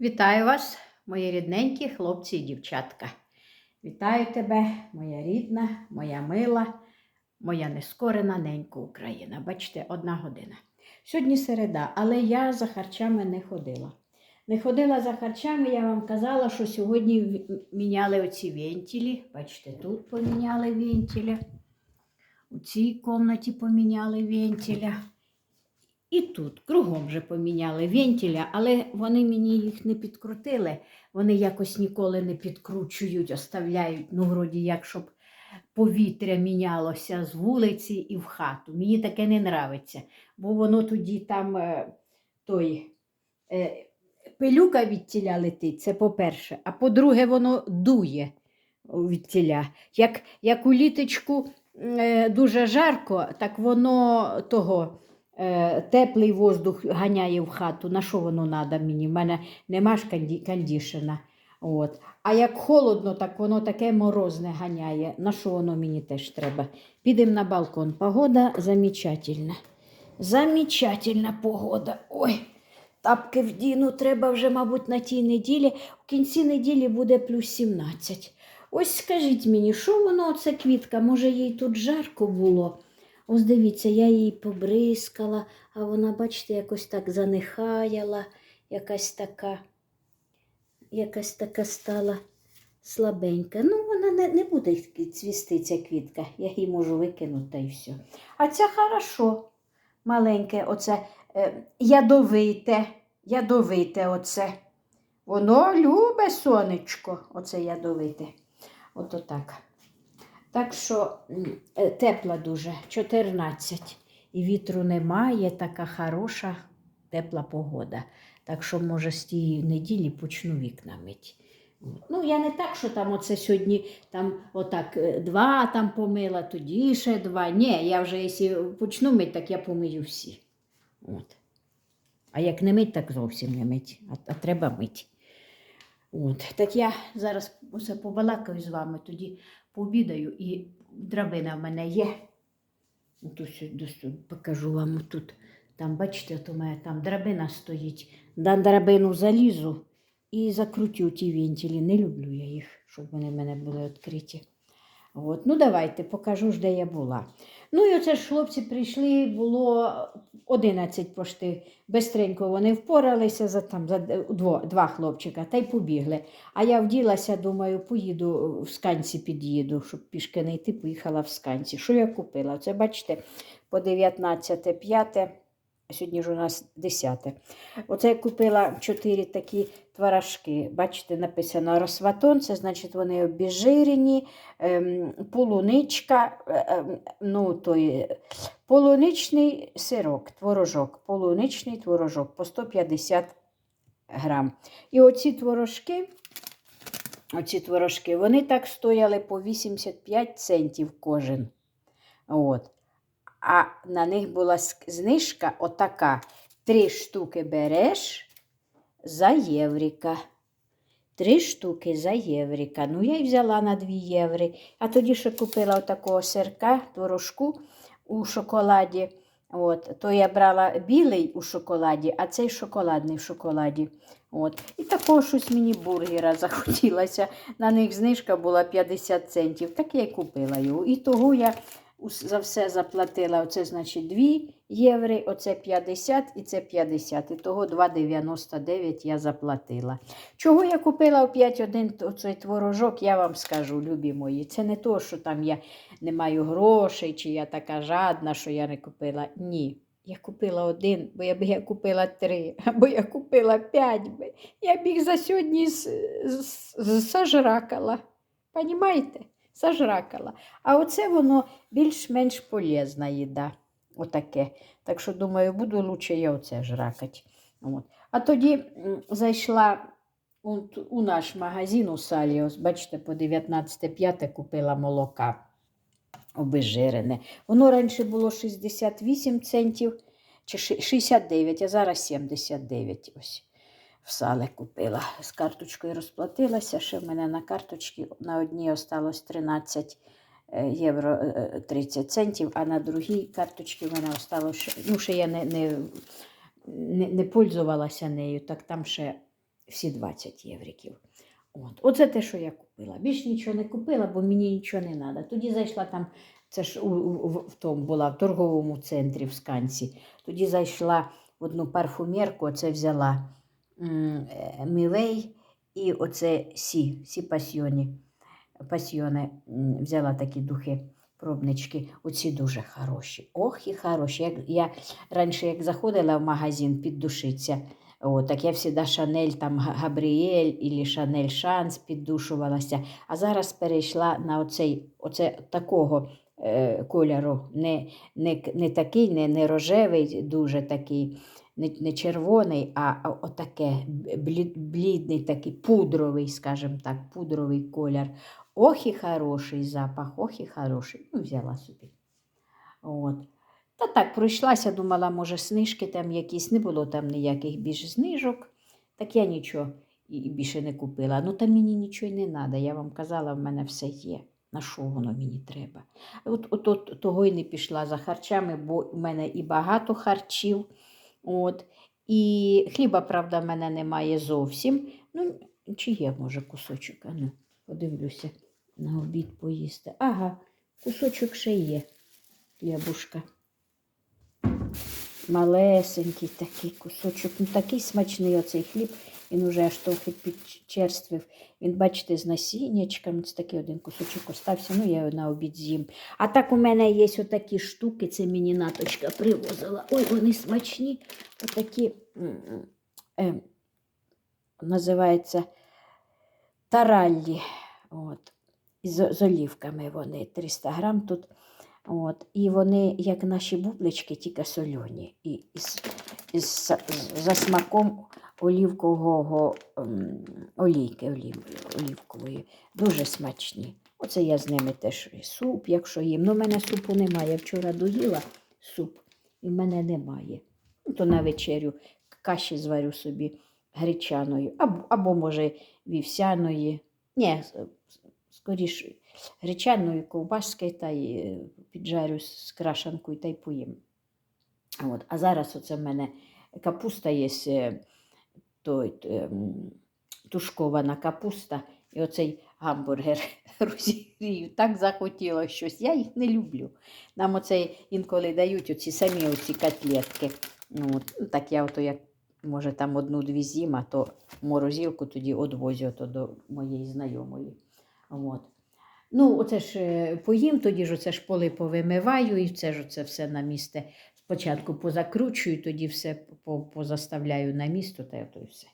Вітаю вас, мої рідненькі хлопці і дівчатка. Вітаю тебе, моя рідна, моя мила, моя нескорена ненька Україна. Бачите, одна година. Сьогодні середа, але я за харчами не ходила. Не ходила за харчами, я вам казала, що сьогодні міняли оці вентилі. Бачите, тут поміняли вентиля. У цій кімнаті поміняли вентиля. І тут кругом вже поміняли вентиля, але вони мені їх не підкрутили. Вони якось ніколи не підкручують, оставляють, ну, вроді як, щоб повітря мінялося з вулиці і в хату. Мені таке не нравиться, бо воно тоді там е, той е, пилюка від тіля летить, це по-перше. А по-друге, воно дує від тіля. Як, як у літочку е, дуже жарко, так воно того теплий воздух ганяє в хату. На що воно треба мені? У мене нема ж кондішена. От. А як холодно, так воно таке морозне ганяє. На що воно мені теж треба? Підемо на балкон. Погода замечательна. Замечательна погода. Ой, тапки вдіну треба вже, мабуть, на тій неділі. В кінці неділі буде плюс 17. Ось скажіть мені, що воно, оце квітка? Може, їй тут жарко було? Ось дивіться, я її побризкала, а вона, бачите, якось так занехаяла, якась така, якась така стала слабенька. Ну, вона не, не буде цвісти, ця квітка. Я її можу викинути та й все. А ця хорошо, маленьке, оце е, ядовите, ядовите оце. Воно любе сонечко, оце ядовите. Ото так. Так що е, тепла дуже, 14. І вітру немає, така хороша, тепла погода. Так що, може, з тієї неділі почну вікна мить. Ну, я не так, що там оце сьогодні там отак е, два там помила, тоді ще два. Ні, я вже якщо почну мить, так я помию всі. От. А як не мить, так зовсім не мить, а, а треба мить. От. Так я зараз оце побалакаю з вами, тоді пообідаю і драбина в мене є. Покажу вам тут. Там, бачите, от у там драбина стоїть. На драбину залізу і закрутю ті вентилі. Не люблю я їх, щоб вони в мене були відкриті. От. Ну, давайте, покажу ж, де я була. Ну і оце ж хлопці прийшли, було 11 пошти. Бестренько вони впоралися за там за дво, два хлопчика та й побігли. А я вділася, думаю, поїду в сканці під'їду, щоб пішки не йти, поїхала в сканці. Що я купила? Це бачите, по 19 5, сьогодні ж у нас 10. Оце я купила 4 такі творожки. Бачите, написано росватон, це значить вони обіжирені, ем, полуничка, е, ем, ну, той, полуничний сирок, творожок, полуничний творожок по 150 грам. І оці творожки, оці творожки, вони так стояли по 85 центів кожен. От. А на них була знижка отака. Три штуки береш за єврика. Три штуки за єврика. Ну, я й взяла на 2 єври. А тоді ще купила отакого сирка, творожку у шоколаді. От, то я брала білий у шоколаді, а цей шоколадний в шоколаді. От. І такого щось мені бургера захотілося. На них знижка була 50 центів. Так я й купила його. І того я за все заплатила. Оце значить 2 євро, оце 50 і це 50. І того 2,99 я заплатила. Чого я купила опять один оцей творожок, я вам скажу, любі мої. Це не то, що там я не маю грошей, чи я така жадна, що я не купила. Ні. Я купила один, бо я б я купила три, або я купила п'ять. Я б їх за сьогодні сожракала. Понімаєте? Сожракала. А оце воно більш-менш полезна їда. Отаке. Так що, думаю, буду лучше я оце жракати. От. А тоді зайшла у, у наш магазин у Саліос, бачите, по 19,5 купила молока обезжирене. Воно раніше було 68 центів чи ши- 69, а зараз 79. Ось в сали купила. З карточкою розплатилася. Ще в мене на карточці на одній осталось 13 е, євро е, 30 центів, а на другій карточці в мене осталось, ну, ще я не, не, не, не пользувалася нею, так там ще всі 20 євриків. От. Оце те, що я купила. Більш нічого не купила, бо мені нічого не треба. Тоді зайшла там, це ж у, у, в тому була, в торговому центрі в Сканці. Тоді зайшла в одну парфумерку, оце взяла е, і оце Сі, Сі Пасьйоні. Пасьйони взяла такі духи, пробнички. Оці дуже хороші. Ох і хороші. Як, я раніше, як заходила в магазин піддушитися, о, так я завжди Шанель там Габріель і Шанель Шанс піддушувалася. А зараз перейшла на оцей, оце такого е, кольору, не, не, не такий, не, не рожевий, дуже такий, не, червоний, а отаке блідний, такий пудровий, скажімо так, пудровий колір. Ох і хороший запах, ох і хороший. Ну, взяла собі. От. Та так, пройшлася, думала, може, знижки там якісь, не було там ніяких більш знижок. Так я нічого і більше не купила. Ну, там мені нічого й не треба. Я вам казала, в мене все є. На що воно мені треба? От, от, от того й не пішла за харчами, бо в мене і багато харчів. От. І хліба, правда, в мене немає зовсім. Ну, чи є, може, кусочок? А ну, подивлюся на обід поїсти. Ага, кусочок ще є. Хлібушка. Малесенький такий кусочок. Ну, такий смачний оцей хліб. Він уже аж трохи підчерствив. Він, бачите, з насіннячками. Це такий один кусочок остався. Ну, я його на обід з'їм. А так у мене є отакі штуки, це мені наточка привозила. Ой, вони смачні. Отакі е, називається тараллі. От. З, з олівками вони 300 грам тут. От. І вони, як наші бублички, тільки сольоні. І з, із, з, за смаком олівкового ем, олійки олів, олівкової. Дуже смачні. Оце я з ними теж і суп, якщо їм. Ну, в мене супу немає. Я вчора доїла суп, і в мене немає. Ну, то на вечерю каші зварю собі гречаною, або, або може, вівсяної. Ні, скоріше гречаною ковбаски та й е, піджарю з крашанкою та й поїм. От. А зараз оце в мене капуста є, е, той, ем, тушкована капуста, і оцей гамбургер розігрію. Так захотілося щось. Я їх не люблю. Нам оце інколи дають оці самі оці котлетки. Ну, ну, так я ото як, може, там одну-дві з'їм, а то морозилку тоді одвозю ото до моєї знайомої. От. Ну, оце ж е, поїм, тоді ж оце ж поли повимиваю, і це ж оце все на місце. Спочатку позакручую, тоді все позаставляю на місто, та й і все.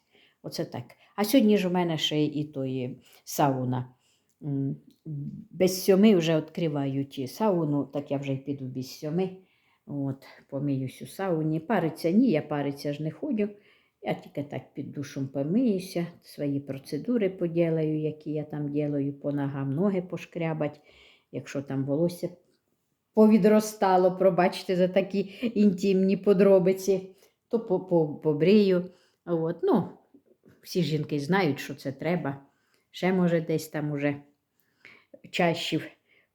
Оце так. А сьогодні ж у мене ще і тої сауна. Без сьоми вже відкривають сауну, так я вже й піду без сьоми. От, помиюсь у сауні. Париться ні, я париться ж не ходжу. Я тільки так під душем помиюся, свої процедури поділаю, які я там ділаю, по ногам ноги пошкрябать, якщо там волосся повідростало, пробачте за такі інтимні подробиці, то по- по- побрию. От. Ну, всі жінки знають, що це треба. Ще, може, десь там уже чащів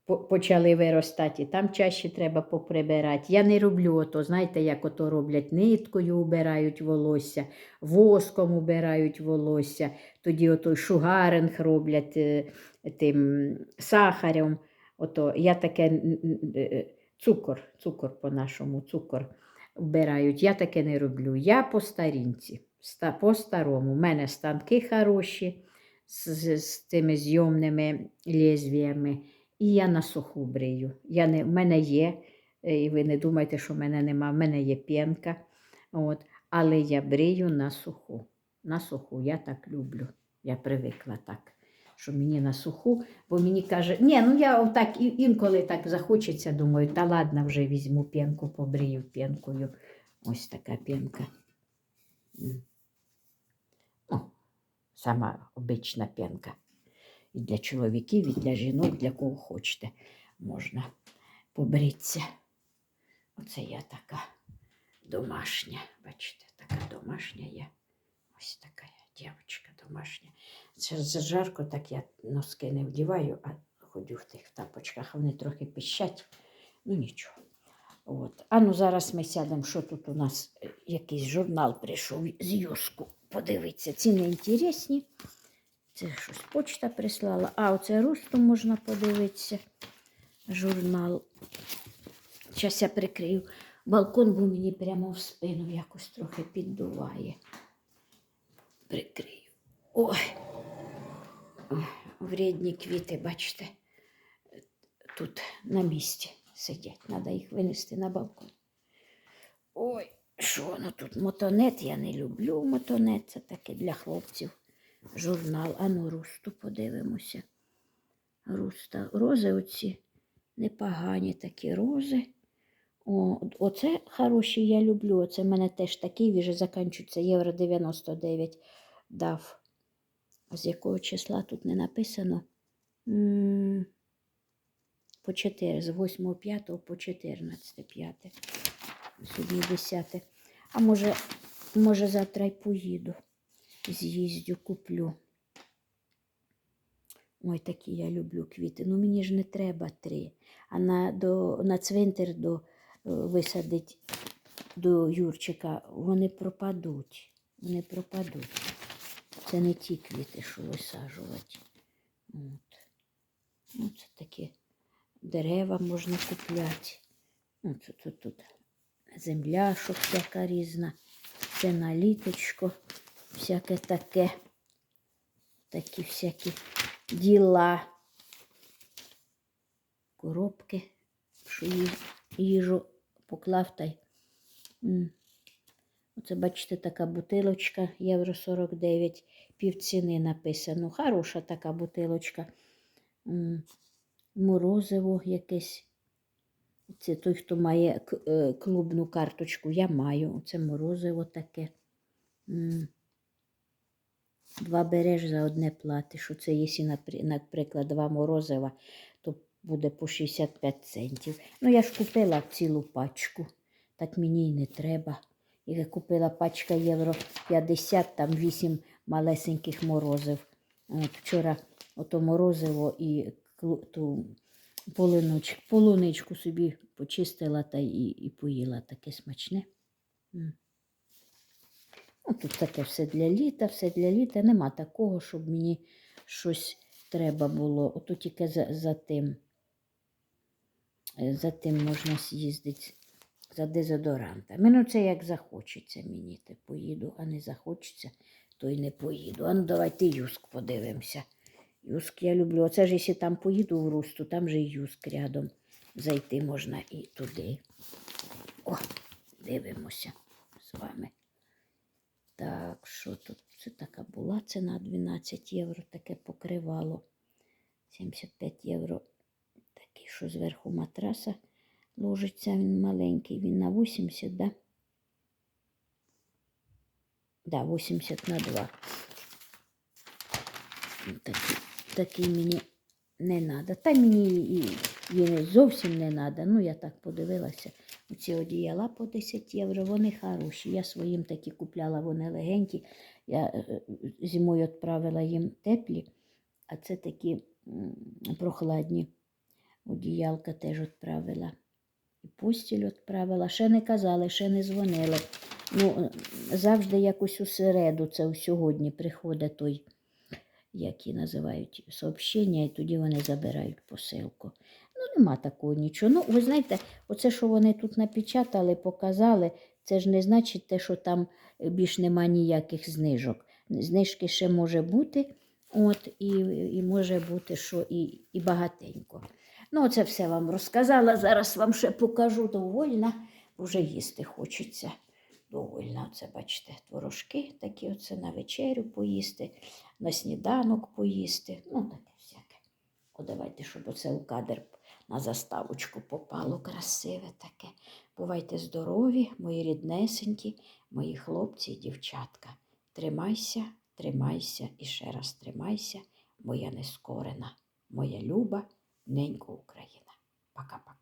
почали виростати, і там чаще треба поприбирати. Я не роблю ото, знаєте, як ото роблять ниткою, убирають волосся, воском убирають волосся, тоді ото шугаринг роблять е, тим сахарем. Ото, я таке н- е, цукор, цукор по-нашому, цукор вбирають. Я таке не роблю. Я по старінці, по-старому. У мене станки хороші з, з, з тими зйомними лезвіями. І я на суху брию. Я не, в мене є, е, і ви не думайте, що в мене нема, в мене є п'янка. Але я брию на суху. На суху, я так люблю. Я привикла так, що мені на суху, бо мені каже, ні, ну я отак і- інколи так захочеться, думаю, та ладно, вже візьму п'янку, побрию п'янкою. Ось така п'янка. Сама обична п'янка. І для чоловіків, і для жінок, для кого хочете, можна побритися. Оце я така домашня. Бачите, така домашня я. Ось така дівчинка домашня. Це за жарко, так я носки не вдіваю, а ходю в тих тапочках. Вони трохи пищать. Ну нічого. От. А ну зараз ми сядемо, що тут у нас е, якийсь журнал прийшов з Юшку подивитися. Ці не інтересні. Це щось почта прислала. А, оце русту можна подивитися. Журнал. Зараз я прикрию балкон, бо мені прямо в спину якось трохи піддуває. Прикрию. Ой. Вредні квіти, бачите, тут на місці сидять. Треба їх винести на балкон. Ой, що воно тут? Мотонет я не люблю. Мотонет це таке для хлопців. Журнал. Ану, русту подивимося. Руста. Рози оці непогані такі рози. О, оце хороші, я люблю. Оце в мене теж такий, вже закінчується євро 99 дав. З якого числа тут не написано? По 4, з 8 5 по 14 5. Сьогодні 10. А може, може завтра й поїду. З'їздю, куплю. Ой, такі я люблю квіти. Ну мені ж не треба три. А на, до, на цвинтар до, е, висадить до Юрчика, вони пропадуть. Вони пропадуть. Це не ті квіти, що висаджувати. От. Ну, це такі дерева можна купляти. Ну, тут, тут, земля, що всяка різна. Це наліточко, всяке таке. Такі всякі діла. Коробки, що їжу поклав та й. Оце, бачите, така бутилочка, євро 49, півціни написано. Хороша така бутилочка. Морозиво якесь. Це той, хто має е, клубну карточку, я маю. Це морозиво таке. Два береш за одне платиш. Оце, якщо, наприклад, два морозива, то буде по 65 центів. Ну, я ж купила цілу пачку, так мені й не треба. Я купила пачка євро 50, там 8 малесеньких морозив. От вчора ото морозиво і ту полуничку собі почистила та і, і поїла таке смачне. Ну, тут таке все для літа, все для літа. Нема такого, щоб мені щось треба було. Ото тільки за, за тим. За тим можна з'їздити за дезодорантами. Ну, це як захочеться мені, то поїду, а не захочеться, то й не поїду. А ну давайте юск подивимося. Юск я люблю. Оце ж якщо там поїду в Русту, там же і юск рядом. Зайти можна і туди. О, дивимося з вами. Так, що тут? Це така була ціна 12 євро, таке покривало. 75 євро. Такий, що зверху матраса ложиться, він маленький, він на 80, да? Да, 80 на 2. Такий, такий мені не треба. Та мені і, і зовсім не треба. Ну, я так подивилася. Ці одіяла по 10 євро, вони хороші. Я своїм такі купляла, вони легенькі. Я е, е, зимою відправила їм теплі, а це такі прохладні. Одіялка теж відправила. І постіль відправила. Ще не казали, ще не дзвонили. Ну, е, завжди якось у середу, це сьогодні приходить той, як її називають, сообщення, і тоді вони забирають посилку. Ну, нема такого нічого. Ну, ви знаєте, оце, що вони тут напечатали, показали, це ж не значить те, що там більш нема ніяких знижок. Знижки ще може бути, от, і, і може бути, що і, і багатенько. Ну, це все вам розказала. Зараз вам ще покажу довольна, вже їсти хочеться. Довольна. Оце, бачите, творожки такі оце на вечерю поїсти, на сніданок поїсти. Ну, таке всяке. О, давайте, щоб оце у кадр на заставочку попало красиве таке. Бувайте здорові, мої ріднесенькі, мої хлопці і дівчатка. Тримайся, тримайся і ще раз тримайся, моя нескорена, моя люба, ненька Україна. Пока-пока.